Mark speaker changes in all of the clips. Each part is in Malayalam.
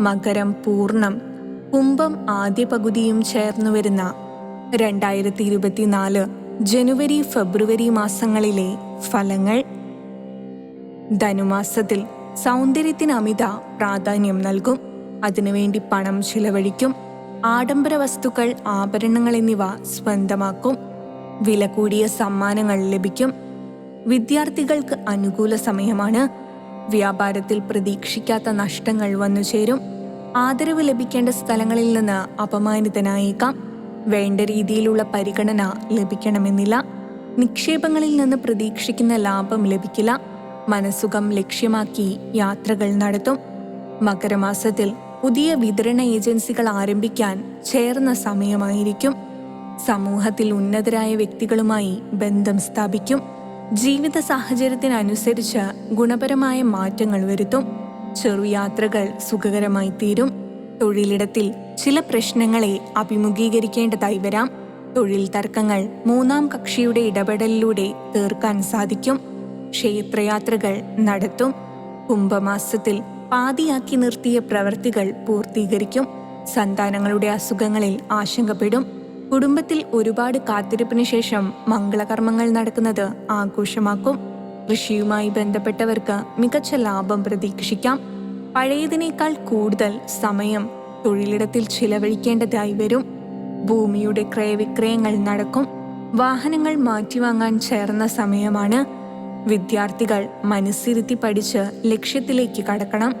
Speaker 1: മകരം പൂർണം കുംഭം ആദ്യ പകുതിയും ചേർന്നു വരുന്ന രണ്ടായിരത്തി ഇരുപത്തിനാല് ജനുവരി ഫെബ്രുവരി മാസങ്ങളിലെ ഫലങ്ങൾ. ധനുമാസത്തിൽ സൗന്ദര്യത്തിന് അമിത പ്രാധാന്യം നൽകും. അതിനുവേണ്ടി പണം ചിലവഴിക്കും. ആഡംബര വസ്തുക്കൾ ആഭരണങ്ങൾ എന്നിവ സ്വന്തമാക്കും. വില കൂടിയ സമ്മാനങ്ങൾ ലഭിക്കും. വിദ്യാർത്ഥികൾക്ക് അനുകൂല സമയമാണ്. വ്യാപാരത്തിൽ പ്രതീക്ഷിക്കാത്ത നഷ്ടങ്ങൾ വന്നു ചേരും. ആദരവ് ലഭിക്കേണ്ട സ്ഥലങ്ങളിൽ നിന്ന് അപമാനിതനായേക്കാം. വേണ്ട രീതിയിലുള്ള പരിഗണന ലഭിക്കണമെന്നില്ല. നിക്ഷേപങ്ങളിൽ നിന്ന് പ്രതീക്ഷിക്കുന്ന ലാഭം ലഭിക്കില്ല. മനസ്സുഖം ലക്ഷ്യമാക്കി യാത്രകൾ നടത്തും. മകരമാസത്തിൽ പുതിയ വിതരണ ഏജൻസികൾ ആരംഭിക്കാൻ ചേർന്ന സമയമായിരിക്കും. സമൂഹത്തിൽ ഉന്നതരായ വ്യക്തികളുമായി ബന്ധം സ്ഥാപിക്കും. ജീവിത സാഹചര്യത്തിനനുസരിച്ച് ഗുണപരമായ മാറ്റങ്ങൾ വരുത്തും. ചെറുയാത്രകൾ സുഖകരമായി തീരും. തൊഴിലിടത്തിൽ ചില പ്രശ്നങ്ങളെ അഭിമുഖീകരിക്കേണ്ടതായി വരാം. തൊഴിൽ തർക്കങ്ങൾ മൂന്നാം കക്ഷിയുടെ ഇടപെടലിലൂടെ തീർക്കാൻ സാധിക്കും. ക്ഷേത്രയാത്രകൾ നടത്തും. കുംഭമാസത്തിൽ പാതിയാക്കി നിർത്തിയ പ്രവൃത്തികൾ പൂർത്തീകരിക്കും. സന്താനങ്ങളുടെ അസുഖങ്ങളിൽ ആശങ്കപ്പെടും. കുടുംബത്തിൽ ഒരുപാട് കാത്തിരിപ്പിന് ശേഷം മംഗളകർമ്മങ്ങൾ നടക്കുന്നത് ആഘോഷമാക്കും. കൃഷിയുമായി ബന്ധപ്പെട്ടവർക്ക് മികച്ച ലാഭം പ്രതീക്ഷിക്കാം. പഴയതിനേക്കാൾ കൂടുതൽ സമയം തൊഴിലിടത്തിൽ ചിലവഴിക്കേണ്ടതായി വരും. ഭൂമിയുടെ ക്രയവിക്രയങ്ങൾ നടക്കും. വാഹനങ്ങൾ മാറ്റിവാങ്ങാൻ ചേർന്ന സമയമാണ്. വിദ്യാർത്ഥികൾ മനസ്സിരുത്തി പഠിച്ച് ലക്ഷ്യത്തിലേക്ക് കടക്കണം.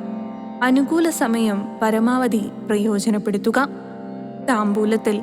Speaker 1: അനുകൂല സമയം പരമാവധി പ്രയോജനപ്പെടുത്തുക. താമ്പൂലത്തിൽ